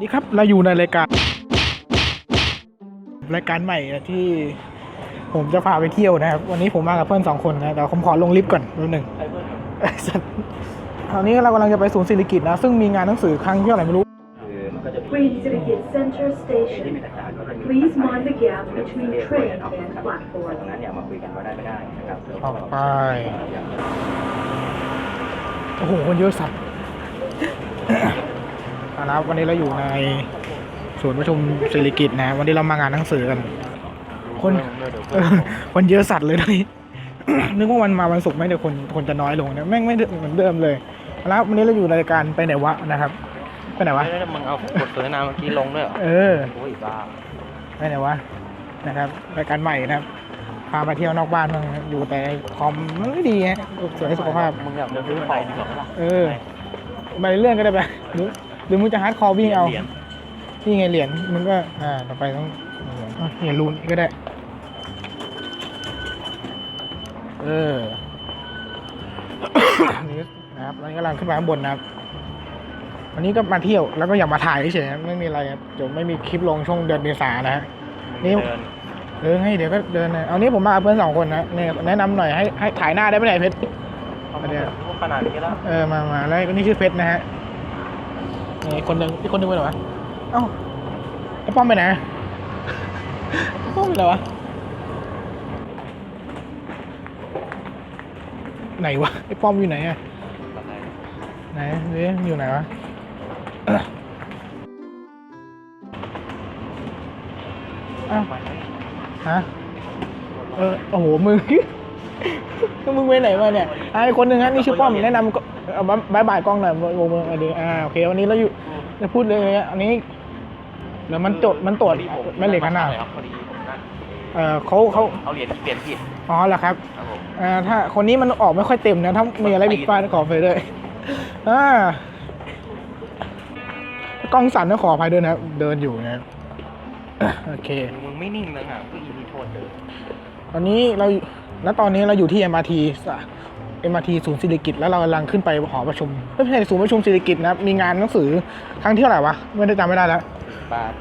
นี่ครับเราอยู่ในรายการ รายการใหม่นะที่ผมจะพาไปเที่ยวนะครับ วันนี้ผมมากับเพื่อนสองคนนะเดี๋ยวผมขอลงลิฟต์ก่อนแป๊บหนึ่งไอ้สัสตอนนี้เรากำลังจะไปศูนย์ศิริกิตนะ ซึ่งมีงานหนังสือครั้งที่เท่าไหร่ไม่รู้คือมันก็จะมี Queen Sirikit Center ที่มี Station. ต่างๆก็จะมี Please mind the gap between เรียก train เนาะ and ตรง platform. นั้นเนี่ยมาคุยกันว่าได้ไม่ได้นะครับออกไปโอ้โหคนเยอะสัตว์ เอาละครับวันนี้เราอยู่ในศูนย์ประชุมศิริกิตนะวันนี้เรามางานหนังสือกัน คนเออคนเยอะสัตว์เลยตอนนี้นึกว่าวันมาวันศุกร์ไม่เดี๋ยวคนคนจะน้อยลงนะแม่งไม่เหมือนเดิมเลยเอาละครับวันนี้เราอยู่ในรายการไปไหนวะนะครับไปไหนวะไม่ได้มึงเอาบทสนทนาเมื่อกี้ลงด้วยเหรอเออโอ้ยบ้าไปไหนวะนะครับรายการใหม่นะครับพามาเที่ยวนอกบ้านบ้างนะครับอยู่แต่คอมมันไม่ดีฮะสวยสุขภาพมึงอยากจะซื้อไปดีกว่าปะล่ะเออไปเรื่องก็ได้ไป หรือหรือมึงจะฮาร์ดคอร์วิ่งเอาหรียญนี่ไงเหรียญมึงก็ อ่า ต่อไปต้องเหรียญอะเหรียญรูนก็ได้ เออ นี่นะครับแล้วกำลังขึ้นมาข้างบนนะครับ วันนี้ก็มาเที่ยวแล้วก็อยากมาถ่ายเฉยๆนะไม่มีอะไรครับ เดี๋ยวไม่มีคลิปลงช่วงเดือนเมษานะฮะ นี่ เดินเออให้เดี๋ยวก็เดินนะเอานี้ผมมากับเพื่อนสองคนนะเนี่ยแนะนำหน่อยให้ให้ถ่ายหน้าได้ไหมเนี่ยเพชร เอามาพูดขนาดนี้แล้ว เออมามาแล้วก็นี่ชื่อเพชรนะฮะ นี่คนหนึ่งอีกคนหนึ่งไปไหนวะเอ้าไอ้ป้อมไปไหนไอ้ป้อมไปไหนวะไหนวะไอ้ป้อมอยู่ไหนอะไหนเอ๊ะอยู่ไหนวะเอ้าอ้าวฮะเออโอ้โหมึงก็มึงไปไหนมาเนี่ยอะอีกคนหนึ่งฮะนี่ชื่อป้อมแนะนำก็ เอาบายบายบกล้องหน่อยโมโมอันนี้อ่าโอเค วันนี้เราอยู่จะพูดเลยอันนี้เดี๋ยวมันจดมันตรวจแม่เหล็กขนาดพอดีผมนั่นเออเขาเขาเอาเหรียญเปลี่ยนผิดอ๋อเหรอครับครับผมอ่าถ้าคนนี้มันออกไม่ค่อยเต็มนะถ้ามีอะไรผิดพลาดขออภัยด้วยอ่ากล้องสั่นก็ขออภัยด้วยนะเดินอยู่นะโอเคมึงไม่นิ่งเลยอะก็อีพีโทษเดินตอนนี้เราณตอนนี้เราอยู่ที่ MRT สะ MRT ศูนย์ศิริกิตแล้วเรากำลังขึ้นไปหอประชุมไม่ใช่ศูนย์ประชุมศิริกิตนะครับมีงานหนังสือครั้งที่เท่าไหร่วะไม่ได้จำไม่ได้แล้วบาท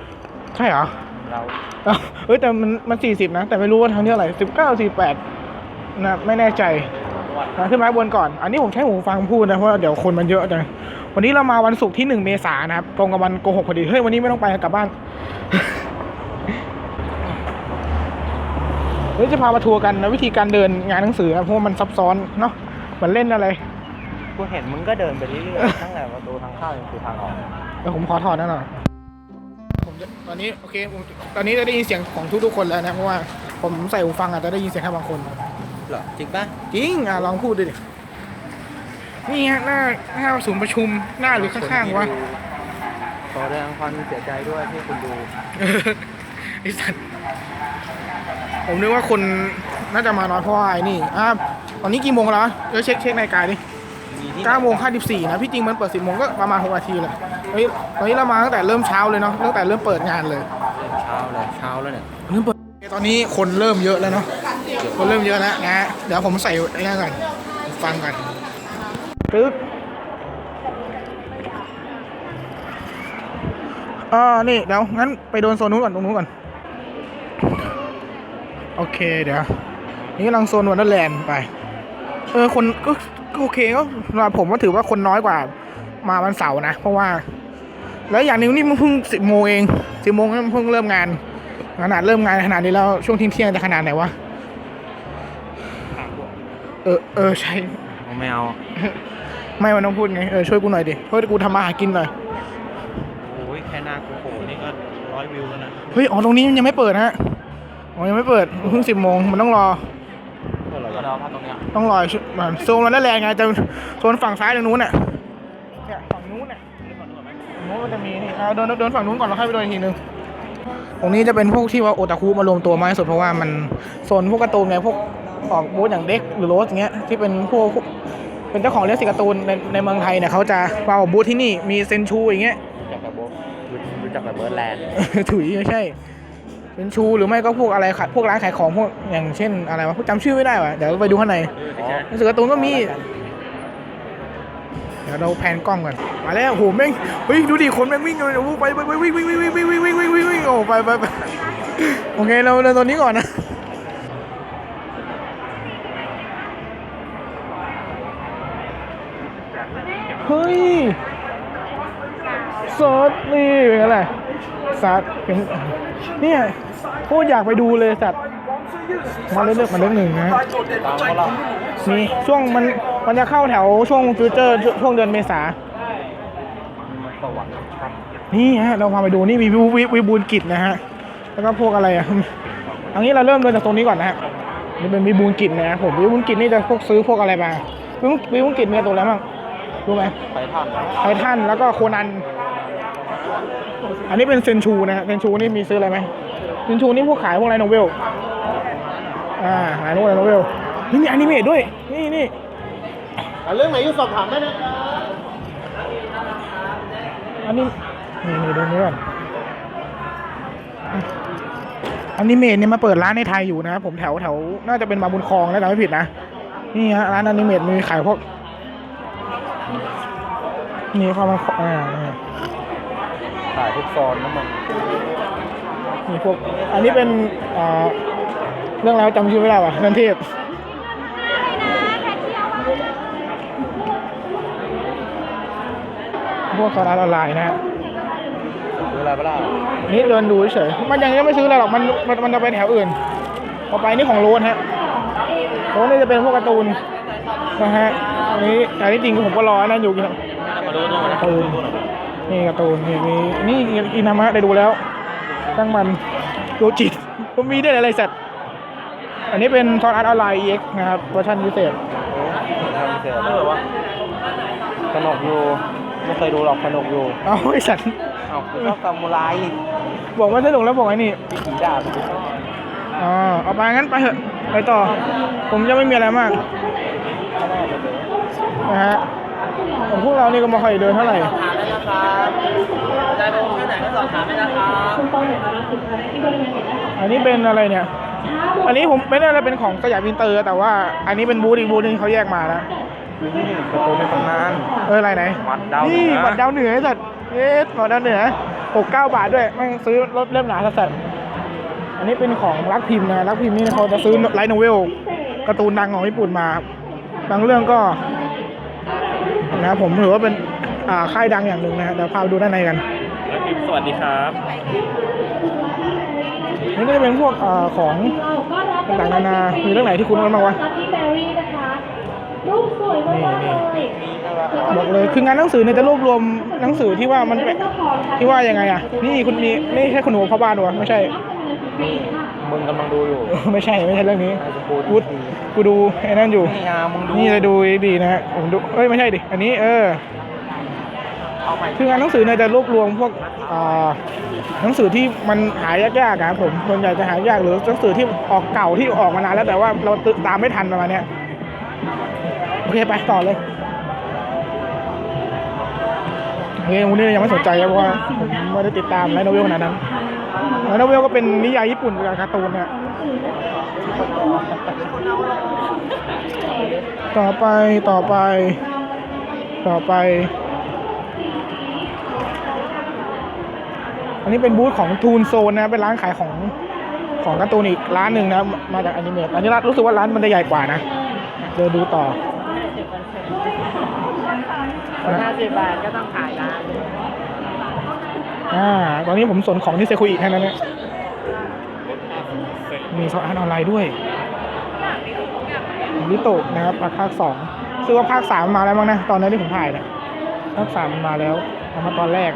ใช่เหรอเราเอ้าเฮ้ยแต่มันมันสี่สิบนะ แต่ไม่รู้ว่าครั้งที่เท่าไหร่สิบเก้าสี่แปดนะไม่แน่ใจนะขึ้นมาข้างบนก่อน อันนี้ผมใช้หูฟังพูดนะเพราะว่าเดี๋ยวคนมันเยอะจังวันนี้เรามาวันศุกร์ที่หนึ่งเมษายนนะครับตรงกับวันโกหกพอดีเฮ้ยวันนี้ไม่ต้องไปกลับบ้านเฮ้ยจะพามาทัวร์กันนะวิธีการเดินงานหนังสือนะเพราะว่ามันซับซ้อนเนาะเห มือนเล่นอะไรกูเห็นมึงก็เดินไปเรื่อยๆตั้งแต่ประตูทางเข้าจนถึงทางออกเดี๋ยวผมขอถอดนั่นหน่อยผมจะตอนนี้โอเคผมตอนนี้จะได้ยินเสียงของทุกๆคนแล้วนะเพราะว่าผมใส่หูฟังอาจจะได้ยินเสียงแค่บางคน เหรอจริงป่ะจริงอะลองพูดดูดินี่ฮะหน้าหน้าศูนย์ประชุมหน้าหรือข้างๆวะขอแสดงความเสียใจด้วยที่คุณดูไอ้สัตว์ผมนึกว่าคนน่าจะมาน้อยเพราะว่าไอ้นี่อะ ตอนนี้กี่โมงแล้ววะเดี๋ยวเช็คเช็คนาฬิกาดิมีที่เก้าโมงห้าสิบสี่นะพี่จริงมันเปิดสิบโมงก็ประมาณหกนาทีเลยเฮ้ยตอนนี้เรามาตั้งแต่เริ่มเช้าเลยเนาะตั้งแต่เริ่มเปิดงานเลยเช้าเลยเช้าแล้วเนี่ยเริ่มเปิดตอนนี้คนเริ่มเยอะแล้วเนาะคนเริ่มเยอะแล้วนะฮะเดี๋ยวผมใส่ไอ้นั่นก่อนฟังก่อนปึ๊บอ่านี่เดี๋ยวงั้นไปโดนโซนนู้นก่อนตรงนู้นก่อนโอเคเดี๋ยวนี่กำลังโซนวันเดอร์แลนด์ไปเออคนก็ก็โอเคก็สำหรับผมก็ถือว่าคนน้อยกว่า มาวันเสาร์นะ เพราะว่า แล้วอย่างหนึงนี่มันเพิ่งสิบโมงเองสิบโมงมันเพิ่งเริ่มงานขนาดเริ่มงานขนาดนี้แล้วช่วงเที่ยงๆจะขนาดไหนวะเออเออใช่ไม่เอา ไม่มันต้องพูดไงเออช่วยกูหน่อยดิเพราะกูทำมาหากินหน่อยโอ้ยแค่หน้ากูโผล่นี่ก็ร้อยวิวแล้วนะเฮ้ยอ๋อตรงนี้ยังไม่เปิดนะฮะอ๋อยังไม่เปิดเพิ่งสิบโมงมันต้องรอ ก็รอพักตรงเนี้ยต้องรอชุดมันโซนมันนั่นแหละไงจะโซนฝั่งซ้ายตรงนู้นน่ะเนี่ยฝั่งนู้นน่ะฝั่งนู้นมันจะมีนี่เอาเดินเดินฝั่งนู้นก่อนแล้วค่อยไปเดินอีกทีนึงตรงนี้จะเป็นพวกที่ว่าโอตาคุมารวมตัวมากที่สุดเพราะว่ามันโซนพวกการ์ตูนไงพวกออกบูธอย่างเด็กหรือโรสอย่างเงี้ยที่เป็นพวกเป็นเจ้าของเรื่องสิการ์ตูนในในเมืองไทยเนี่ยเขาจะมาออกบูธที่นี่มีเซนชูอย่างเงี้ยรู้จักกับโบทรู้จักกับเบิร์ดแลนด์ถุยไม่ใช่ เป็นชูหรือไม่ก็พวกอะไรขายพวกร้านขายของพวกอย่างเช่นอะไรวะจำชื่อไม่ได้ว่ะเดี๋ยวไปดูข้างในหนังสือการ์ตูนก็มี เดี๋ยวเราแพนกล้องก่อนมาแล้วโอ้โหแม่งเฮ้ยดูดิคนแม่งวิ่งเลยโอ้ไปไปไปวิ่งวิ่งวิ่งวิ่งวิ่งวิ่งวิ่งวิ่งวิ่งวิ่งโอ้ไปไปไปโอเคเราเดินตัวนี้ก่อนนะเฮ้ย ซอสนี่เป็นอะไรสัตว์เป็นเนี่ยโคตรอยากไปดูเลยสัตว์มาเลือกมาเลือกหนึ่งนะตามเขาเรามีช่วงมันมันจะเข้าแถวช่วงฟิวเจอร์ช่วงเดือนเมษาสวรรค์ชัดนี่ฮะเราพาไปดูนี่มีวิววิววิบูลย์กิจนะฮะแล้วก็พวกอะไรอะอันนี้เราเริ่มเดินจากตรงนี้ก่อนนะฮะนี่เป็นวิบูลย์กิจนะครับผมวิบูลย์กิจนี่จะพวกซื้อพวกอะไรมาวิบูลย์วิบูลย์กิจมีตัวอะไรบ้างรู้ไหมไปท่านนะไททันแล้วก็โคนัน อันนี้เป็นเซนชูนะฮะเซนชูนี่มีซื้ออะไรไหมเซนชูนี่พวกขายพวกไรโนเวลอ่าขายพวกไรโนเวลนี่มีอนิเมะด้วย นี่นี่เรื่องไหนอยู่สอบถามได้นะอันนี้นี่นี่ดูนี้ก่อนอะอันนี้เมดเนี่ยมาเปิดร้านในไทยอยู่นะครับผมแถวแถวน่าจะเป็นบางบุญคลองนะจำไม่ผิดนะนี่ฮะร้านอนิเมตมีขายพวกนี่เข้ามาอ่าอ่า ถ่ายทุกโซนนะมึงมีพวก อันนี้เป็นอ่าเรื่องแล้วจำชื่อไม่ได้ว่ะเรื่องเทพพวกคอร์สออนไลน์นะฮะดูอะไรบ้างนี่เดินดูเฉยๆมันยังไม่ซื้ออะไรหรอกมันมันมันจะไปแถวอื่นต่อไปนี่ของโรนฮะโรนนี่จะเป็นพวกการ์ตูนนะฮะอันนี้แต่ที่จริงผมก็รอนั่นอยู่กินมาดูดูการ์ตูน นี่การ์ตูนนี่มีนี่อินามะได้ดูแล้วตั้งมันโยจิตก็มีได้วยอะไรสัตว์อันนี้เป็นซอนอาร์ตออนไลน์ EX นะครับเวอร์ชันพิเศษทำเสร็จแล้ววะสนุกอยู่ไม่เคยดูหรอกสนุกอยู่เอาไอ้สัตว์เอ้าคุณชอบซามูไรบอกว่าสนุกแล้วบอกไอ้นี่ผีดาบอ๋อเอาไปงั้นไปเถอะไปต่อ ผมจะไม่มีอะไรมากนะฮะของพวกเรานี่ก็ไมาค่อยเดินเท่าไหร่ ได้ดูที่ไหนก็สอบถามได้นะครับอันนี้เป็นอะไรเนี่ย อันนี้ผมไม่ได้อะไรเป็นของสยามอินเตอร์ แต่ว่าอันนี้เป็นบูธอีกบูธหนึงเขาแยกมาแล้วนี่ประตูในตำนาน เอออะไรไหนวัดดาวเหนือ นี่วัดดาวเหนือไอ้สัตว์เอ๊ะวัดดาวเหนือหกเก้าบาทด้วยแม่งซื้อรถเล่มหนาสัสๆอันนี้เป็นของรักพิมพ์นะรักพิมพ์นี่เขาจะซื้อไลท์โนเวลการ์ตูนดังของญี่ปุ่นมา บางเรื่องก็ นะผมถือว่าเป็นอ่า ค่ายดังอย่างหนึ่งนะฮะเดี๋ยวพาไปดูด้านในกันสวัสดีครับนี่ก็จะเป็นพวกเอ่อของต่างๆนานา มีเรื่องไหนที่คุณกันบ้างวะที่แบรี่นะคะรูปสวยมากๆเลยบอกเลยคืองานหนังสือเนี่ยจะรวบรวมหนังสือที่ว่ามันเป็นที่ว่ายังไงอะ นี่คุณมีไม่ใช่คุณหนูพ่อบ้านวะไม่ใช่นี่มึงกำลังดูอยู่ ไม่ใช่ไม่ใช่เรื่องนี้ไอ้จะพูดกูกูดูไอ้นั่นอยู่ นี่อามึงดูนี่เลยดูดีนะฮะผมดูเอ้ยไม่ใช่ดิ อันนี้เออเอาใหม่ คืองานหนังสือเนี่ยจะรวบรวมพวกหนังสือที่มันหายากๆครับผมส่วนใหญ่จะหายากหรือหนังสือที่ออกเก่าที่ออกมานานแล้วแต่ว่าเราตามไม่ทันประมาณนี้โอเคไปต่อเลยโอเควันนี้ยังไม่สนใจครับเพราะว่าผมไม่ได้ติดตามไลท์โนเวลขนาดนั้นไลท์โนเวลก็เป็นนิยายญี่ปุ่นกับการ์ตูนเนี่ยต่อไปต่อไป ต่อไป อันนี้เป็นบูธของทูนโซนนะเป็นร้านขายของของการ์ตูนอีกร้านหนึ่งนะมาจากอนิเมะอันนี้ร้านรู้สึกว่าร้านมันจะใหญ่กว่านะเดินดูต่อห้าสิบบาทก็ต้องขายนะอ่าตอนนี้ผมสนของที่เซคุอิแค่นั้นเนี่ยมีซอสอาร์ตออนไลน์ด้วยลิโตะนะครับภาคสองซึ่งว่าภาคสามมาแล้วมั้งนะ ตอนนั้นที่ผมถ่ายเนี่ยภาคสามมันมาแล้วเอามาตอนแรก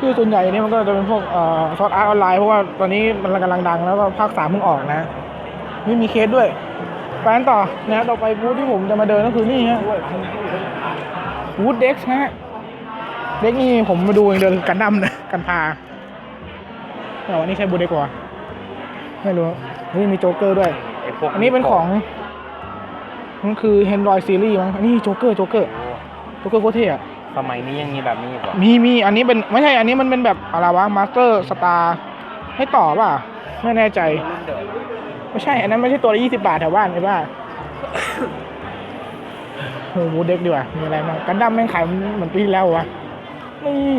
คือส่วนใหญ่เนี่ยมันก็จะเป็นพวกเอ่อซอสอาร์ตออนไลน์เพราะว่าตอนนี้มันกำลังดังแล้วก็ภาคสามเพิ่งออกนะนี่มีเคสด้วยไปกันต่อนะต่อไปบูธที่ผมจะมาเดินก็คือนี่ฮะบูธเด็กฮะเด็กนี่ผมมาดูอย่างเดียวคือกันดั้มนะกันพาแต่วันนี้ใช้บูธเด็กกว่าไม่รู้นี่มีโจ๊กเกอร์ด้วยไอ้พวกอันนี้เป็นของมันคือเฮนรอยซีรีส์มั้งอันนี้โจ๊กเกอร์โจ๊กเกอร์โจ๊กเกอร์โคตรเท่อะ สมัยนี้ยังมีแบบนี้อยู่เหรอมีมีอันนี้เป็นไม่ใช่อันนี้มันเป็นแบบอะไรวะมาสเตอร์สตาร์ให้ต่อป่ะ ไม่แน่ใจไม่ใช่ อันนั้นไม่ใช่ตัวละยี่สิบาทแถวบ้านไอ้บ้าโอ้โหเด็กดีกว่ามีอะไรบ้างกันดั้มแม่งขายเหมือนปีที่แล้ววะนี่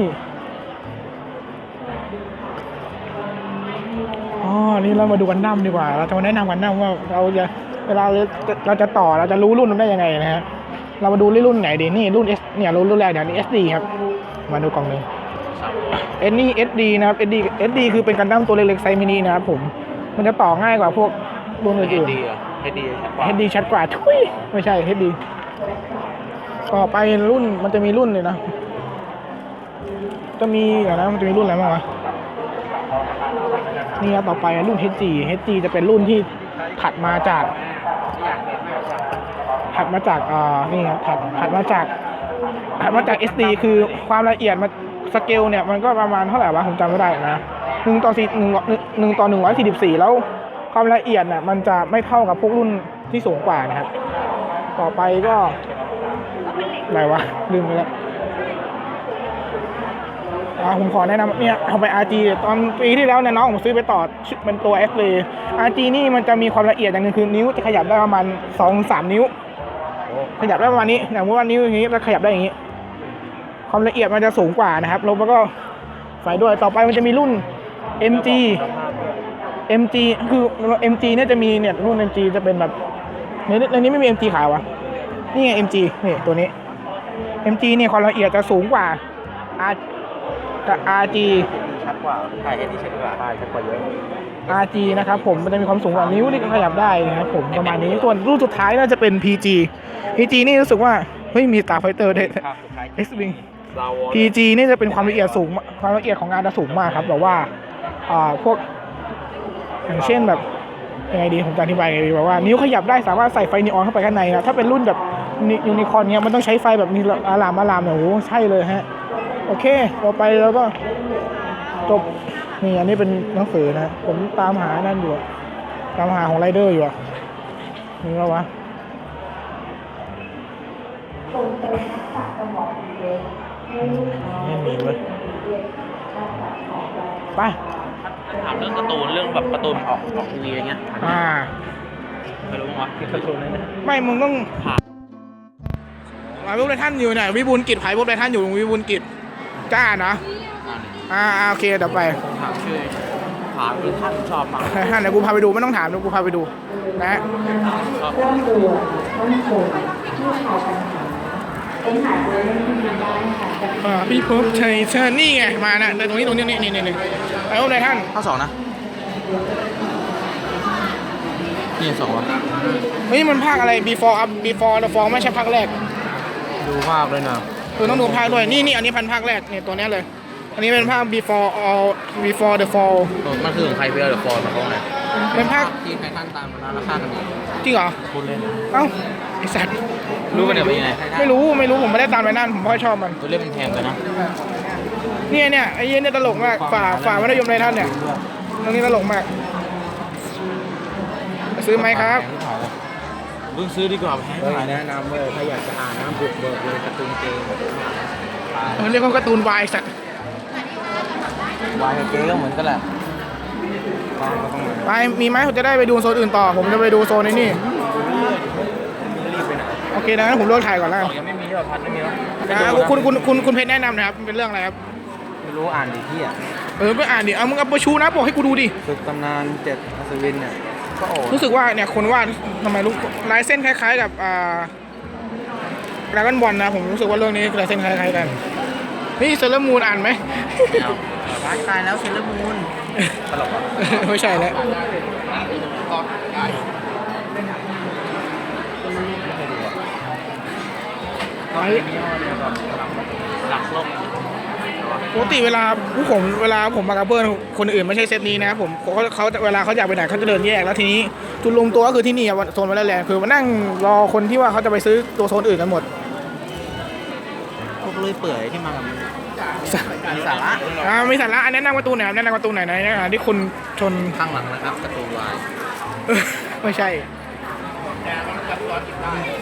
อ๋อนี่เรามาดูกันดั้มดีกว่า เราจะมาแนะนำกันดั้มว่าเราจะเวลาเราจะเราจะต่อเราจะรู้รุ่นมันได้ยังไงนะฮะ เรามาดูรุ่นไหนดีนี่รุ่น S เนี่ยรุ่นรุ่นแรกเนี่ยนี่ SD ครับ มาดูกล่องหนึ่งเอ็นนี่ SD นะครับ SD SD คือเป็นกันดั้มตัวเล็กๆไซส์มินินะครับผม มันจะต่อง่ายกว่าพวกรุ่นเฮอื่นดีอะเฮดีใช่ปะๆ HD ชัดกว่าทุยไม่ใช่ HD ต่อไปรุ่นมันจะมีรุ่นเลยนะ จะมีเดี๋ยวนะมันจะมีรุ่นอะไรบ้างวะนี่ครับต่อไปรุ่น HG HG จะเป็นรุ่นที่ถัดมาจาก ถัดมาจากอ่านี่ครับถัดถัดมาจากถัดมาจาก SD คือความละเอียดมันสเกลเนี่ยมันก็ประมาณเท่าไหร่วะผมจำไม่ได้นะหนึ่งต่อสี่หนึ่งหนึ่งต่อหนึ่งร้อยสี่สิบสี่แล้วความละเอียดเนี่ยมันจะไม่เท่ากับพวกรุ่นที่สูงกว่านะครับ ต่อไปก็อะไรวะลืมไปแล้วอ่าผมขอแนะนำเนี่ยเอาไป RG ตอนปีที่แล้วเนี่ยน้องผมซื้อไปต่อเป็นตัว S เลย RG นี่มันจะมีความละเอียดอย่างหนึงคือนิ้วจะขยับได้ประมาณสองสามนิ้ว ขยับได้ประมาณนี้อย่างว่านิ้วอย่างนี้แล้วขยับได้อย่างนี้ ความละเอียดมันจะสูงกว่านะครับแล้วก็ใส่ด้วยต่อไปมันจะมีรุ่น MG MG คือ MG เนี่ยจะมีเนี่ยรุ่น MG จะเป็นแบบในในนี้ไม่มี MG ขายวะนี่ไง MG นี่ตัวนี้ MG เนี่ยความละเอียดจะสูงกว่า R กับ RG ชัดกว่าใช่เฮดีชัดกว่าใช่ชัดกว่าเยอะ RG นะครับผมมันจะมีความสูงกว่านิ้วนี่ก็ขยับได้นะครับผมประมาณนี้ส่วนรุ่นสุดท้ายน่าจะเป็น PG PG นี่รู้สึกว่าเฮ้ยมีตาไฟเตอร์ด้วย ภาพสุดท้าย X Wing ลาวอ PG นี่จะเป็นความละเอียดสูงมากความละเอียดของงานจะสูงมากครับแบบว่าอ่าพวกอย่างเช่นแบบยังไงดีผมจะอธิบายยังไงดีแบบว่านิ้วขยับได้สามารถใส่ไฟนีออนเข้าไปข้างในนะถ้าเป็นรุ่นแบบยูนิคอร์นเนี้ยมันต้องใช้ไฟแบบมีอารามอารามเนี่ยโอ้โหใช่เลยฮะ โอเค ต่อไปแล้วก็ จบนี่อันนี้เป็นหนังสือนะผมตามหานั่นอยู่อะตามหาของไรเดอร์อยู่อะนี่แล้ววะไม่มีเว้ยไปถามเรื่องการ์ตูนเรื่องแบบการ์ตูนออกออกทีวีอะไรเงี้ยอ่าไม่รู้มั้งวะที่เคยชมเลยนะไม่มึงต้องหมายรูปในท่านอยู่เนี่ยวิบูลย์กิจภายรูปในท่านอยู่วิบูลย์กิจกล้านะ อ่าอ่าโอเคเดี๋ยวไปถามชื่อถามคือท่านชอบมากท่านเดี๋ยวกูพาไปดูไม่ต้องถามเดี๋ยวกูพาไปดูนะฮะชอบต้องตัวต้องคนที่ชายปัญหาเป็นหาตัวเล่นที่ดีได้ค่ะจะอ่าพี่พบชัยเชิญนี่ไงมานะตรงนี้ตรงนี้นี่นี่นี่นี่ไปรูปในท่านข้อสองนะนี่สองวะเฮ้ยมันภาคอะไร before up before the fall ไม่ใช่ภาคแรก ดูภาพเลยนะคือต้องดูภาคด้วยนี่นี่อันนี้พันภาคแรกนี่ตัวเนี้ยเลย อันนี้เป็นภาค before all before the fall มันคือของใครเบียร์หรือฟอร์มของไหนเป็นภาคที่ใครท่านตามมาราคากันนี้จริงเหรอพูดเล่นเอ้าไอสัตว์รู้กันเดี๋ยวเป็นยังไงไม่รู้ไม่รู้ผมไม่ได้ตามไปนั่นผมเพราะชอบมันตัวเล่นมันแพงกันนะเนี่ยเนี่ยไอ้เหี้ยเนี่ยตลกมากฝ่าฝ่ามัธยมในท่านเนี่ยตรงนี้ตลกมาก ซื้อไหมครับเพิ่งซื้อดีกว่าแพงขนาดแนะนำเลยถ้าอยากจะอ่านน้ำบุกเบิกเลยการ์ตูนเกมมันเรียกว่าการ์ตูนวายสัตว์ วายกับเกมก็เหมือนกันแหละวายก็ต้องไปมีไหมผมจะได้ไปดูโซนอื่นต่อ ผมจะไปดูโซนในนี่รีบไปไหนโอเคดังนั้นผมเลิกถ่ายก่อนแล้วของยังไม่มีหรอพันไม่มีหรอนะคุณคุณคุณคุณเพชรแนะนำนะครับเป็นเรื่องอะไรครับไม่รู้อ่านดิที่อะเออไปอ่านดิเอามึงเอาไปชูนะบอกให้กูดูดิฝึกตำนานเจ็ดอัศวินเนี่ยก็โอ้รู้สึกว่าเนี่ยคนวาดทำไมรู้ลายเส้นคล้าย ๆ กับอ่าดราก้อนบอลนะผมรู้สึกว่าเรื่องนี้ลายเส้นคล้ายๆกันนี่เซเลอร์มูนอ่านไหมร้าย ตายแล้วเซเลอร์มูนตลกอะไม่ใช่แล้วไอ้หลักโลกปกติเวลาผู้ผมเวลาผมมากับเพื่อนคนอื่นไม่ใช่เซตนี้นะครับผมเขาเขาเวลาเขาอยากไปไหนเขาจะเดินแยกแล้วทีนี้จุดรวมตัวก็คือที่นี่อะโซนวันแลนด์คือมานั่งรอคนที่ว่าเขาจะไปซื้อตัวโซนอื่นกันหมดพวกเลื่อยเปื่อยที่มากับ มึงมีสาระอ่ามีสาระอันแนะนำการ์ตูนหน่อยครับแนะนำการ์ตูนไหนอยนะอ่าที่คุณชน ข้างหลังนะครับการ์ตูนวายเออไม่ใช่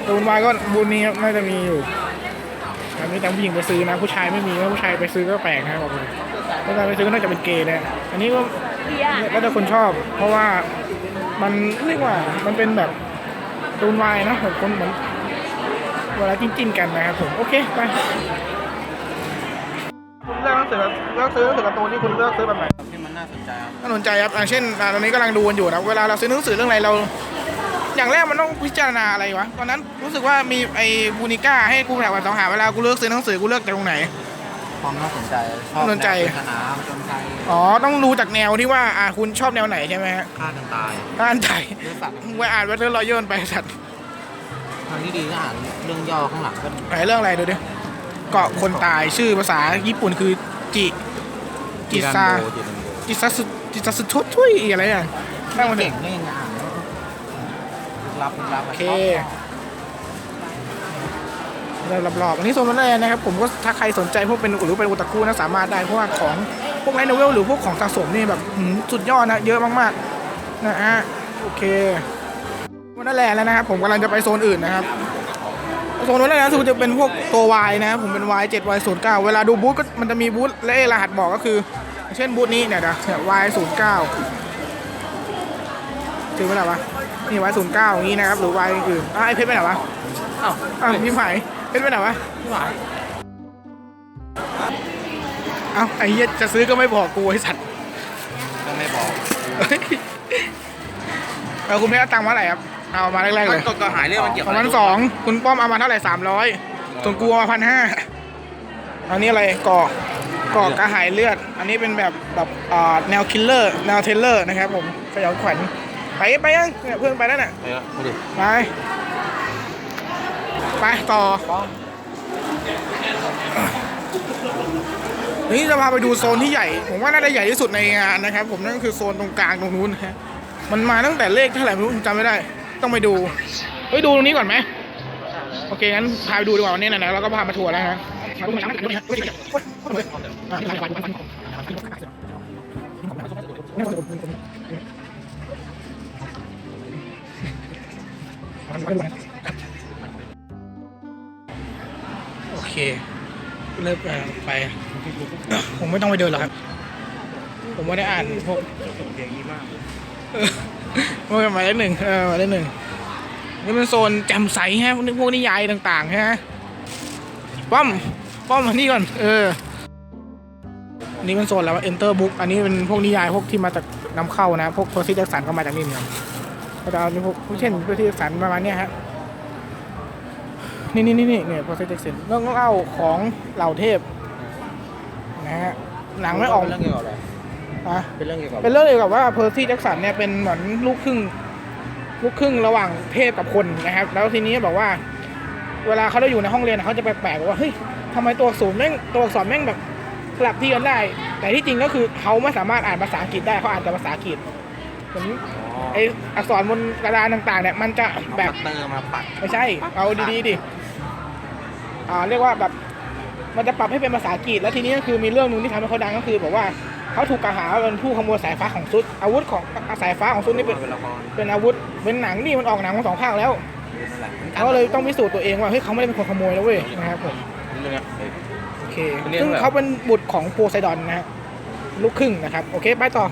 ตูนวายก็บุญนี้ครับน่าจะมีอยู่แต่มีแต่ผู้หญิงไปซื้อนะ ผู้ชายไม่มีถ้าผู้ชายไปซื้อก็แปลกนะครับบอกเลยผู้ชายไปซื้อก็น่าจะเป็นเกย์นะอันนี้ก็ก็แต่คนชอบ เพราะว่ามันเรียกว่ามันเป็นแบบตูนวายนะแบบคนเหมือนเวลาจิ้นๆกันนะครับผม โอเค ไปคุณ เลือกหนังสือเลือกซื้อหนังสือการ์ตูนที่คุณเลือกซื้อแบบไหนที่มันน่าสนใจครับน่าสนใจครับอ่าเช่นอ่าตอนนี้กำลังดูกันอยู่นะเวลาเราซื้อหนังสือเรื่องอะไรเรา อย่างแรกมันต้องพิจารณาอะไรวะตอนนั้นรู้สึกว่ามีไอ้บูนิก้าให้กูแบบว่าต้องหาเวลากูเลือกซื้อหนังสือกูเลือกจากตรงไหน ความน่าสนใจชอบน่าสนใจ แวปริศนาจนไทยอ๋อต้องดูจากแนวที่ว่าอ่าคุณชอบแนวไหนใช่ไหมฮะฆ่ากันตายอ่านไทยหรือสัตว์ไว้อ่านวัตเทอร์รอยัลไปสัตว์ทางที่ดีก็อ่านเรื่องย่อข้างหลังก็ไหนเรื่องอะไรดูดิ เกาะคนตายชื่อภาษาญี่ปุ่นคือจิจิซาโบจิรันโบจิซาสุจิซาสุทุทุยอะไรอะนั่งมาเถเก่อะงได้ยังไงอ่านแล้วลึกลับลึกลับโอเคเรารอบๆอันนี้โซนแรกนะครับ ผมก็ถ้าใครสนใจพวกเป็นหรือเป็นโอตาคุนะสามารถได้เพราะว่าของพวกไลท์โนเวลหรือพวกของสะสมนี่แบบหืมสุดยอดนะเยอะมากๆนะฮะโอเควันนั่นแหละแล้วนะครับ ผมกำลังจะไปโซนอื่นนะครับ โซนนั้นแหละนะคือจะเป็นพวกตัว Y นะครับผมเป็น Y 7 Y 0 9เวลาดูบูธก็มันจะมีบูธและรหัสบอกก็คือ เช่นบูธนี้เนี่ยเดี๋ยวเนี่ย Y 0 9ถือไปไหนวะนี่ Y 0 9อย่างนี้นะครับหรือ Y อื่นอะไอเพชรไปไหนวะอ้าวอ้าวพี่ไผ่เป็นไปไหนวะพี่หวายเอ้าไอ้เหี้ยจะซื้อก็ไม่บอกกูไอ้สัตว์ก็ไม่บอกเฮ้ยเอาคุณเพชรเอาตังค์มาเท่าไหร่ครับ เอามาแรกๆเลยก็ก็หายเรื่องมันเกี่ยวประมาณสองคุณป้อมเอามาเท่าไหร่สามร้อยส่วนกูเอามาพันห้าอันนี้อะไรก่อก่อกระหายเลือด อันนี้เป็นแบบแบบอ่าแนวคิลเลอร์แนวเทรลเลอร์นะครับผมสยองขวัญไปไปยังเนี่ยเพื่อนไปแล้วน่ะไปแล้วมาดิไป ไป ต่อนี่จะพาไปดูโซนที่ใหญ่ ผมว่าน่าจะใหญ่ที่สุดในงานนะครับ ผมนั่นก็คือโซนตรงกลางตรงนู้นนะฮะมันมาตั้งแต่เลขเท่าไหร่ไม่รู้ผมจำไม่ได้ ต้องไปดูเฮ้ยดูตรงนี้ก่อนไหมโอเคงั้นพาไปดูดีกว่าวันนี้นะนะเราก็พามาทัวร์แล้วนะโอเคเริ่มไปผมไม่ต้องไปเดินหรอกครับ ผมไม่ได้อ่านพวกเออเมื่อ หมายเลขหนึ่งเออหมายเลขหนึ่งนี่เป็นโซนแจ่มใสฮะพวกพวกนิยายต่างๆฮะป้อมป้อมมานี่ก่อน เออนนี้เป็นโซนแล้วว่า enter book อันนี้เป็นพวกนิยายพวกที่มาจากนำเข้านะ พวกเพอร์ซี่แจ็คสันก็มาจากนี่เนี่ยก็จะเอาพวกเช่นเพอร์ซี่แจ็คสันประมาณนี้ฮะนี่นี่นี่นี่เนี่ยเพอร์ซี่แจ็คสันเรื่องเล่าของเหล่าเทพนะฮะหนังไม่ออกเรื่องเกี่ยวกับอะไร อะเป็นเรื่องเกี่ยวกับเป็นเรื่องเกี่ยวกับว่าเพอร์ซี่แจ็คสันเนี่ยเป็นเหมือนลูกครึ่งลูกครึ่งระหว่างเทพกับคนนะครับ แล้วทีนี้บอกว่า เวลาเขาได้อยู่ในห้องเรียนเขาจะแปลกๆว่าเฮ้ยทำไมตัวอักษรแม่งตัวอักษรแม่งแบบสลับที่กันได้ แต่ที่จริงก็คือเขาไม่สามารถอ่านภาษาอังกฤษได้เขาอ่านแต่ภาษาอังกฤษเหมือนไออักษรบนกระดานต่างๆเนี่ยมันจะแบแบบบเตอร์มาปัดไม่ใช่เอาดีๆดิอ่าเรียกว่าแบบมันจะปรับให้เป็นภาษาอังกฤษแล้วทีนี้ก็คือมีเรื่องหนึงที่ทำให้เขาดังก็คือบอกว่า เขาถูกกล่าวหาว่าเป็นผู้ขโมยสายฟ้าของซุดอาวุธของสายฟ้าของซุดนี่เป็นเป็นละครเป็นอาวุธเป็นหนังนี่มันออกหนังมาสองภาคแล้วนั่นแหละเขาก็เลยต้องพิสูจน์ตัวเองว่าเฮ้ยเขาไม่ได้เป็นคนขโมยแล้วเว้ยนะครับผมเรื่องเนี้ยโอเคเป็นเรื่องซึ่งแบบเขาเป็นบุตรของโพไซดอนนะฮะลูกครึ่งนะครับ โอเค ไปต่อ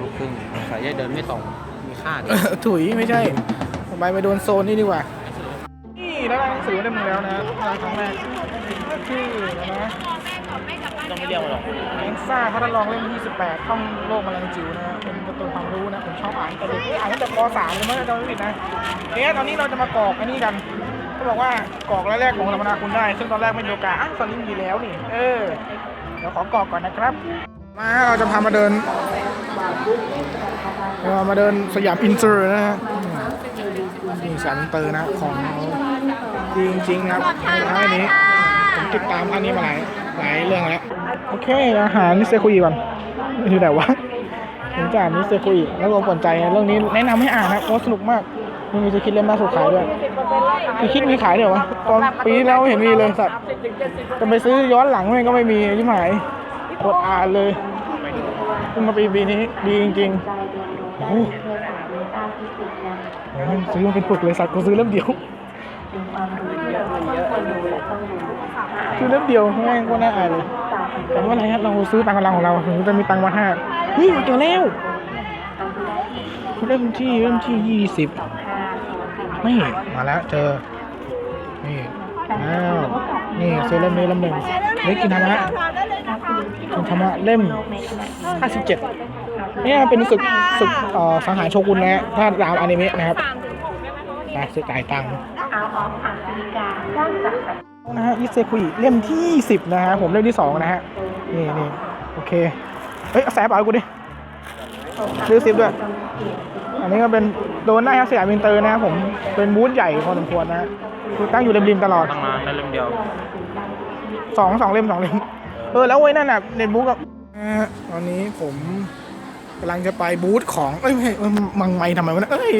ลูกครึ่งสายใยเดินไม่ตรงมีค่าดิถุยไม่ใช่ต่อไปไปโดนโซนนี่ดีกว่า นี่แล้วหนังสือได้มาแล้วนะงานครั้งแรกก็คือนะ ต้องไม่เรียกมันหรอกแองซ่าเขาทดลองเล่มที่18ท่องโลกแมลงจิ๋วนะฮะเป็นการ์ตูนความรู้นะผมชอบอ่านแต่เด็กอ่านตั้งแต่ป .3 เลยมั้งถ้าจำไม่ผิดนะเนี่ยตอนนี้เราจะมากรอกอันนี้กันเขาบอกว่ากรอกแรกๆของธรรมดาคุณได้ ซึ่งตอนแรกไม่มีโอกาสอ้าวตอนนี้มีแล้วนี่ เออ เดี๋ยวขอกรอกก่อนนะครับ มาเราจะพามาเดินเรามาเดินสยามอินเตอร์นะฮะนี่สยามอินเตอร์นะของเขาดีจริงๆนะครับท้ายนี้ผมติดตามอันนี้มาหลาย หายเรื่องแล้ว โอเค อาหารนิเซคุยก่อนนี่ไหนวะผมจะอ่านนิเซคุยแล้วก็สนใจเรื่องนี้แนะนำให้อ่านนะเพราะสนุกมากนี่มีคิดเล่มล่าสุดขายด้วยสคิดมีขายเดี๋ยววะตอนปีแล้วเห็นมีเลยสัตว์จะไปซื้อย้อนหลังมันก็ไม่มีที่หมายกดอ่านเลยเพิ่งมาปีปีนี้ดีจริงๆโอ้ซื้อมาเป็นปึกเลยสัตว์กูซื้อเล่มเดียว เป็นความรู้ที่เราต้องควรดูและต้องรู้ ซื้อเล่มเดียวแม่งก็น่าอ่านเลยแต่ว่าอะไรฮะเราซื้อตามกำลังของเราถึงจะมีตังค์มาห้าเฮ้ยมาเจอแล้วเล่มที่เล่มที่ยี่สิบนี่มาแล้วเจอ นี่อ้าวนี่ซื้อเล่มนี้เล่มหนึ่งเล็กกินธรรมะกินธรรมะเล่มห้าสิบเจ็ดนี่เป็นศึกศึกสังหารโชกุนนะฮะถ้าตามอนิเมะนะครับไปซื้อจ่ายตังค์เอาของผ่า นบริการด้านจัดสันะฮะอิเซคุยเล่มที่สิบนะฮะผมเล่มที่สองนะฮะนี่นี่โอเคเฮ้ยเอาแสบเอากูดิซื้อสิบด้วย อันนี้ก็เป็นโดนหน้าครับสยามอินเตอร์นะครับผมเป็นบูธใหญ่พอสมควรนะฮะคือตั้งอยู่ริมๆตลอดตั้งมาได้เล่มเดียวสองสองเล่มสองเล่มเออแล้วไว้นั่นน่ะเน็ตบุ๊กกับนะฮะตอนนี้ผมกำลังจะไปบูธของเอ้ยไม่ใช่เอ้ยมังไม่ทำไมวะเนี่ยเอ้ย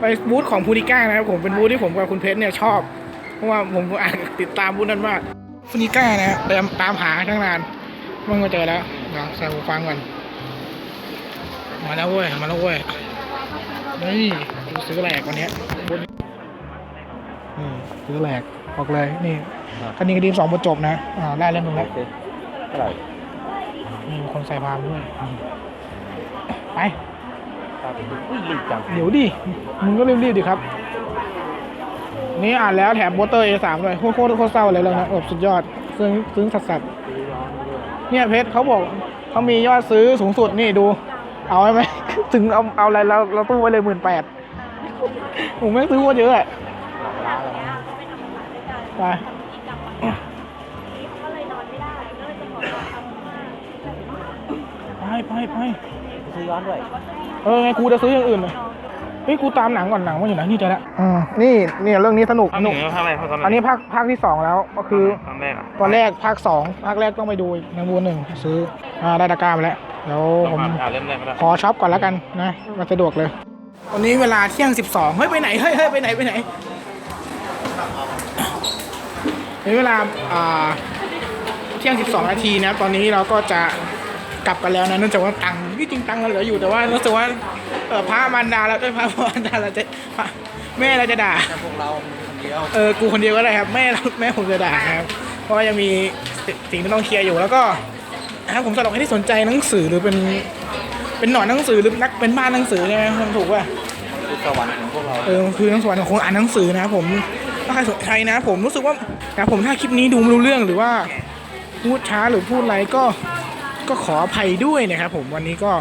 ไปบูธของพูนิก้านะครับผมเป็นบูธที่ผมกับคุณเพชรเนี่ยชอบ เพราะว่าผมอ่านติดตามบูธนั้นมากพูนิก้านะฮะตามตามหาตั้งนานมันก็เจอแล้วเดี๋ยวใส่หูฟังก่อนมาแล้วเว้ยมาแล้วเว้ยนี่กูซื้อแหลกวันเนี้ยบูธนี่ซื้อแหลกบอกเลยนี่คันนี้กระดิ่งสองบทจบนะอ่าได้เล่มหนึงแล้วเท่าไหร่มีคนใส่พานด้วยไปครับอุ้ยรีบจังเดี๋ยวดิมึงก็รีบๆดิครับ นี่อ่านแล้วแถมโปสเตอร์ A3 ด้วยโคตรโคตรโคตรเศร้าเลยเรื่องนะแบบสุดยอด ซึ้งซึ้งสัสสัสเนี่ยเพชรเขาบอกเขามียอดซื้อสูงสุดนี่ดู เอาไหมถึงเอาเอาอะไรเราเราตู้ไว้เลยหมื่นแปดผมไม่ซื้อโคตรเยอะอะไปไปไปไปซื้อย้อนด้วย เออไงกูจะซื้ออย่างอื่นเลย เฮ้ยกูตามหนังก่อนหนังมันอยู่ไหนนี่เจอแล้วอืมนี่เนี่ยเรื่องนี้สนุกสนุกภาคอะไรภาคอันนี้ภาคภาคที่สองแล้วก็คือครั้งแรกอะตอนแรกภาคสองภาคแรกต้องไปดูอีกหนังบูหนึ่งซื้ออ่าได้ตะกร้ามาแล้วเดี๋ยวผมอ่านเล่มแรกก็ได้ขอช็อปก่อนแล้วกันนะมาสะดวกเลยวันนี้เวลาเที่ยงสิบสองเฮ้ย ไปไหน เฮ้ยเฮ้ยไปไหน ไปไหนในเวลาอ่าเที่ยงสิบสองนาทีนะ ตอนนี้เราก็จะกลับกันแล้วนะเนื่องจากว่าตังค์ที่จริงตังค์เราเหลืออยู่แต่ว่ารู้สึกว่า เออพระมารดาเราด้วยพระมารดาเราจะพระแม่เราจะด่าพวกเราคนเดียวเออ กูคนเดียวก็ได้ครับ แม่เราแม่ผมจะด่านะครับ เพราะว่ายังมีสิสิ่งที่ต้องเคลียร์อยู่แล้วก็นะครับผมสำหรับใครที่สนใจหนังสือหรือเป็น เป็นหนอนหนังสือหรือนักเป็นบ้านหนังสือใช่ไหมมันถูกป่ะคือสวรรค์ของพวกเราเออคือทั้งสวรรค์ของคนอ่านหนังสือนะครับผมถ้าใครสนใจนะ ผมรู้สึกว่านะผมถ้าคลิปนี้ดูไม่รู้เรื่องหรือว่าพูดช้าหรือพูดอะไรก็ก็ขออภัยด้วยนะครับผมวันนี้ก็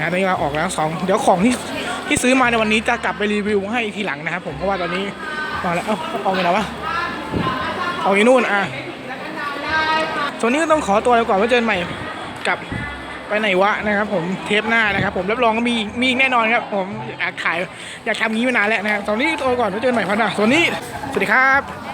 นะตอนนี้เราออกแล้วสองเดี๋ยวของที่ที่ซื้อมาในวันนี้จะกลับไปรีวิวให้ทีหลังนะครับผมเพราะว่าตอนนี้มาแล้วเอ้าเอาไงนะวะเอาอยู่นู่นอะส่วนนี้ก็ต้องขอตัวไปก่อนไว้เจอกันใหม่กับไปไหนวะนะครับผมเทปหน้านะครับผมรับรองก็มีมีอีกแน่นอนครับผมอยากขายอยากทำงี้มานานแล้วนะครับตอนนี้ตัวก่อนไว้เจอกันใหม่พันหน้าส่วนนี้สวัสดีครับ